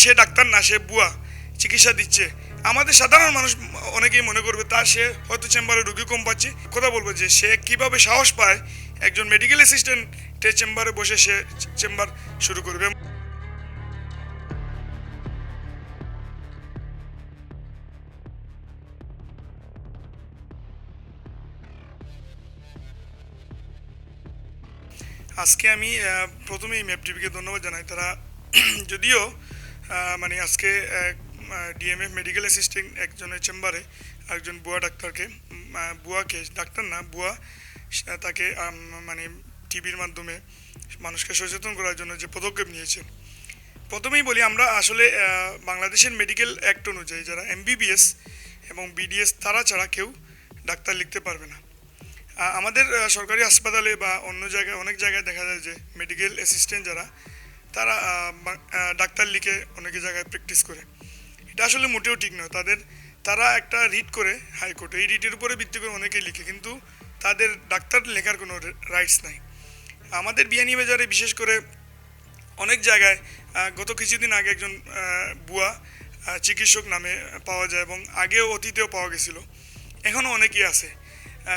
সে doctor না, সে বুয়া, চিকিৎসা দিচ্ছে। আমাদের সাধারণ মানুষ অনেকেই মনে করবে, তা সে হয়তো চেম্বারে রুগী কম পাচ্ছে। কথা বলব যে সে কীভাবে সাহস পায়, একজন মেডিকেল অ্যাসিস্ট্যান্টের চেম্বারে বসে সে চেম্বার শুরু করবে। আজকে আমি প্রথমেই ম্যাপ টিভিকে ধন্যবাদ জানাই। তারা যদিও মানে আজকে ডিএমএফ মেডিকেল অ্যাসিস্ট্যান্ট একজনের চেম্বারে একজন বুয়া ডাক্তারকে বুয়াকে, ডাক্তার না, বুয়া তাকে মানে টিভির মাধ্যমে মানুষকে সচেতন করার জন্য যে পদক্ষেপ নিয়েছে। প্রথমেই বলি আমরা আসলে বাংলাদেশের মেডিকেল অ্যাক্ট অনুযায়ী যারা এমবিবিএস এবং বিডিএস তারা ছাড়া কেউ ডাক্তার লিখতে পারবে না। আমাদের সরকারি হাসপাতালে বা অন্য জায়গায়, অনেক জায়গায় দেখা যায় যে মেডিকেল অ্যাসিস্ট্যান্ট যারা তারা ডাক্তার লিখে অনেক জায়গায় প্র্যাকটিস করে। এটা আসলে মোটেও ঠিক নয়। তাদের, তারা একটা রিট করে হাইকোর্টে এই রিটের উপরে ভিত্তি করে অনেকেই লিখে, কিন্তু তাদের ডাক্তার লেখার কোনো রাইটস নাই। আমাদের বিয়ানীবাজারে বিশেষ করে অনেক জায়গায় গত কিছুদিন আগে একজন বুয়া চিকিৎসক নামে পাওয়া যায় এবং আগেও অতীতেও পাওয়া গেছিল। এখনও অনেকেই আছে।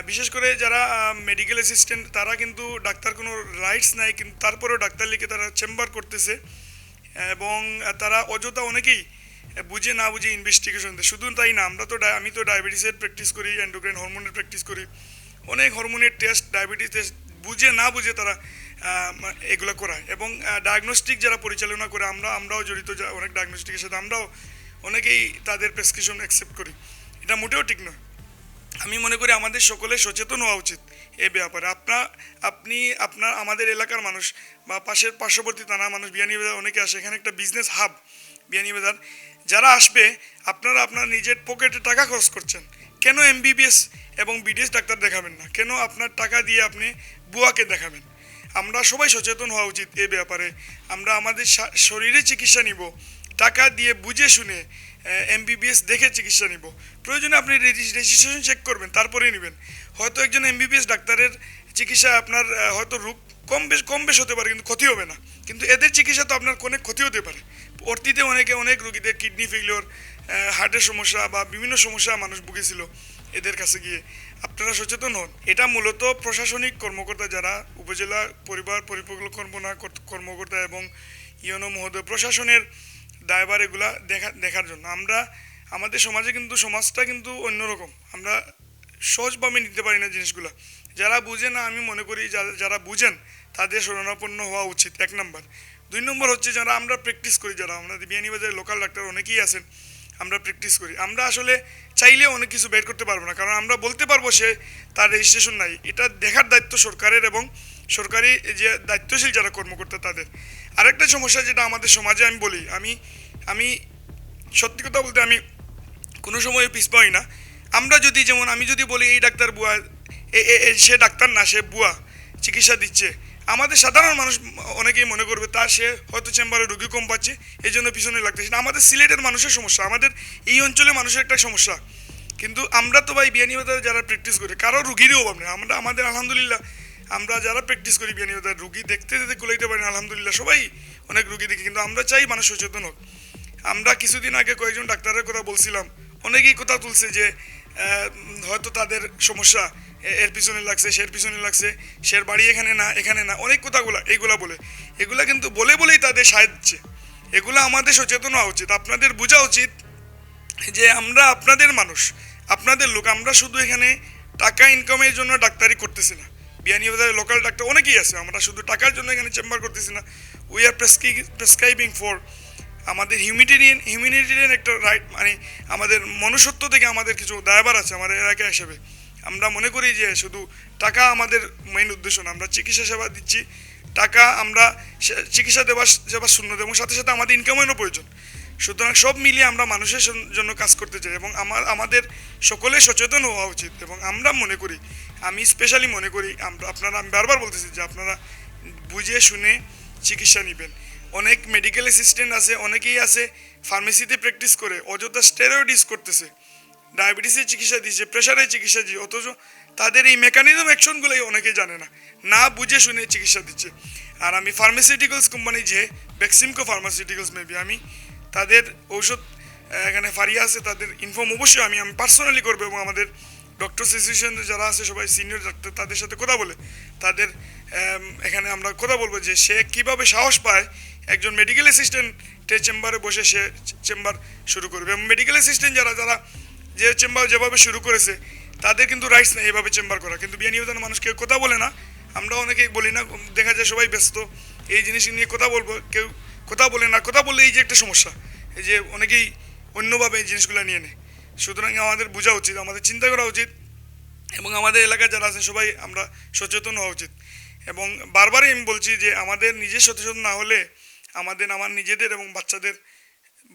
বিশেষ করে যারা মেডিকেল অ্যাসিস্ট্যান্ট তারা কিন্তু ডাক্তার কোনো রাইটস নাই, কিন্তু তারপরেও ডাক্তার লিখে তারা চেম্বার করতেছে। এবং তারা অযথা অনেকেই বুঝে না বুঝে ইনভেস্টিগেশন শুধু তাই না, আমরা তো আমি তো ডায়াবেটিসের প্র্যাকটিস করি অ্যান্ডোক্রাইন হরমোনের প্র্যাকটিস করি। অনেক হরমোনের টেস্ট ডায়াবেটিস টেস্ট বুঝে না বুঝে তারা এগুলো করায়। এবং ডায়াগনস্টিক যারা পরিচালনা করে, আমরা, আমরাও জড়িত অনেক ডায়াগনস্টিকের সাথে আমরাও অনেকেই তাদের প্রেসক্রিপশন অ্যাকসেপ্ট করি। এটা মোটেও ঠিক নয়। আমি মনে করি আমাদের সকলে সচেতন হওয়া উচিত এ ব্যাপারে। আপনার আপনি, আপনার, আমাদের এলাকার মানুষ বা পাশের, পার্শ্ববর্তী থানা মানুষ বিয়ানীবাজার অনেকে আসে এখানে একটা বিজনেস হাব বিয়ানীবাজার যারা আসবে, আপনারা আপনার নিজের পকেটে টাকা খরচ করছেন। কেন এমবিবিএস এবং বিডিএস ডাক্তার দেখাবেন না? কেন আপনার টাকা দিয়ে আপনি বুয়াকে দেখাবেন? আমরা সবাই সচেতন হওয়া উচিত এ ব্যাপারে। আমরা আমাদের শরীরে চিকিৎসা নিব। টাকা দিয়ে বুঝে শুনে এমবিবিএস দেখে চিকিৎসা নিব। প্রয়োজনে আপনি রেজিস্ট্রেশন চেক করবেন, তারপরেই নেবেন। হয়তো একজন এমবিবিএস ডাক্তারের চিকিৎসা আপনার হয়তো রোগ কম বেশ কম বেশ হতে পারে, কিন্তু ক্ষতি হবে না। কিন্তু এদের চিকিৎসা তো আপনার অনেক ক্ষতি হতে পারে। অতীতে অনেকে অনেক রোগীদের কিডনি ফেলিওর হার্টের সমস্যা বা বিভিন্ন সমস্যা মানুষ ভুগেছিল এদের কাছে গিয়ে। আপনারা সচেতন হন। এটা মূলত প্রশাসনিক কর্মকর্তা যারা, উপজেলা পরিবার পরিকল্পনা কর্ত- কর্মকর্তা এবং ইয়নো মহোদয়, প্রশাসনের দায়ভার এগুলা দেখা, দেখার জন্য। আমরা, আমাদের সমাজে কিন্তু সমাজটা কিন্তু অন্যরকম। আমরা সহজভাবে নিতে পারি না জিনিসগুলো। যারা বুঝে না, আমি মনে করি যারা- বুঝেন, তাদের শরণাপন্ন হওয়া উচিত, এক নম্বর। দুই নম্বর হচ্ছে যারা আমরা প্র্যাকটিস করি, যারা আমাদের বিয়ানীবাজারের লোকাল ডাক্তার অনেকেই আছেন, আমরা প্র্যাকটিস করি। আমরা আসলে চাইলে অনেক কিছু বের করতে পারব না, কারণ আমরা বলতে পারব সে তার রেজিস্ট্রেশন নাই। এটা দেখার দায়িত্ব সরকারের এবং সরকারি যে দায়িত্বশীল যারা কর্মকর্তা তাদের। আরেকটা সমস্যা যেটা আমাদের সমাজে আমি বলি, আমি আমি সত্যি কথা বলতে আমি কোনো সময় পিছপাই না। আমরা যদি যেমন, আমি যদি বলি এই ডাক্তার বুয়া সে ডাক্তার না, সে বুয়া, চিকিৎসা দিচ্ছে। আমাদের সাধারণ মানুষ অনেকেই মনে করবে, তা সে হয়তো চেম্বারে রুগী কম পাচ্ছে এই জন্য পিছনে লাগতেছে না। আমাদের সিলেটের মানুষের সমস্যা, আমাদের এই অঞ্চলে মানুষের একটা সমস্যা। কিন্তু আমরা তো ভাই বিয়ানীবাজারে যারা প্র্যাকটিস করি, কারও রুগীরই অভাব নেই। আমরা, আমাদের আলহামদুলিল্লাহ আমরা যারা প্র্যাকটিস করি বিয়ানি বিয়ানীবাজার রুগী দেখতে দেখতে কুলাইতে পারি না, আলহামদুলিল্লাহ সবাই অনেক রুগী দেখি, কিন্তু আমরা চাই মানুষ সচেতন হোক। আমরা কিছুদিন আগে কয়েকজন ডাক্তারের কথা বলছিলাম, অনেকেই কথা তুলছে যে হয়তো তাদের সমস্যা এর পিছনে লাগছে, সের পিছনে লাগছে, সের বাড়ি এখানে না এখানে না, অনেক কথাগুলা, এইগুলা বলে। এগুলা কিন্তু বলে বলেই তাদের সাহায্য এগুলো আমাদের সচেতন হওয়া উচিত। আপনাদের বোঝা উচিত যে আমরা আপনাদের মানুষ, আপনাদের লোক, আমরা শুধু এখানে টাকা ইনকামের জন্য ডাক্তারি করতেছি না। বিয়ানীবাজারের লোকাল ডাক্তার অনেকেই আছে, আমরা শুধু টাকার জন্য এখানে চেম্বার করতেছি না। উই আর প্রেসক্রাইবিং ফর আমাদের হিউমিটেরিয়ান হিউম্যানিটেরিয়ান একটা রাইট মানে আমাদের মনুষ্যত্ব থেকে আমাদের কিছু দায়ভার আছে আমাদের এলাকা হিসেবে। আমরা মনে করি যে শুধু টাকা আমাদের মেইন উদ্দেশ্য না, আমরা চিকিৎসা সেবা দিচ্ছি। টাকা আমরা চিকিৎসা দেওয়ার সেবা শূন্য, এবং সাথে সাথে আমাদের ইনকামেরও প্রয়োজন। সুতরাং সব মিলিয়ে আমরা মানুষের জন্য কাজ করতে চাই এবং আমার, আমাদের সকলে সচেতন হওয়া উচিত এবং আমরা মনে করি, আমি স্পেশালি মনে করি আমরা আপনারা, আমি বারবার বলতেছি যে আপনারা বুঝে শুনে চিকিৎসা নেবেন। অনেক মেডিকেল অ্যাসিস্ট্যান্ট আছে, অনেকেই আছে ফার্মেসিতে প্র্যাকটিস করে, অযথা স্টেরয়েড ইউজ করতেছে ডায়াবেটিসের চিকিৎসা দিচ্ছে প্রেশারের চিকিৎসা দিচ্ছে, অথচ তাদের এই মেকানিজম অ্যাকশনগুলোই অনেকে জানে না না বুঝে শুনে চিকিৎসা দিচ্ছে। আর আমি ফার্মাসিউটিক্যালস কোম্পানি যে ভ্যাক্সিমকো ফার্মাসিউটিক্যালস মেবি আমি তাদের ঔষধ এখানে ফারিয়া আছে, তাদের ইনফর্ম অবশ্যই আমি আমি পার্সোনালি করব এবং আমাদের ডক্টর অ্যাসোসিয়েশন যারা আছে, সবাই সিনিয়র ডাক্তার তাদের সাথে কথা বলে, তাদের এখানে আমরা কথা বলব যে সে কীভাবে সাহস পায় একজন মেডিকেল অ্যাসিস্ট্যান্টের চেম্বারে বসে সে চেম্বার শুরু করবে। এবং মেডিকেল অ্যাসিস্ট্যান্ট যারা যারা যে চেম্বার যেভাবে শুরু করেছে, তাদের কিন্তু রাইটস নেই এভাবে চেম্বার করা। কিন্তু বিয়ে নিবেদন মানুষ কেউ কথা বলে না, আমরা অনেকেই বলি না, দেখা যায় সবাই ব্যস্ত, এই জিনিস নিয়ে কথা বলব, কেউ কথা বলে না, কথা বললে এই যে একটা সমস্যা, এই যে অনেকেই অন্যভাবে এই জিনিসগুলো নিয়ে নেয়। সুতরাং আমাদের বোঝা উচিত, আমাদের চিন্তা করা উচিত, এবং আমাদের এলাকায় যারা আছেন সবাই আমরা সচেতন হওয়া উচিত। এবং বারবারই আমি বলছি যে আমাদের নিজে সচেতন না হলে আমাদের, আমার নিজেদের এবং বাচ্চাদের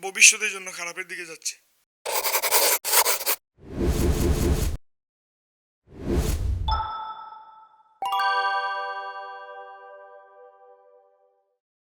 ভবিষ্যতের জন্য খারাপের দিকে যাচ্ছে।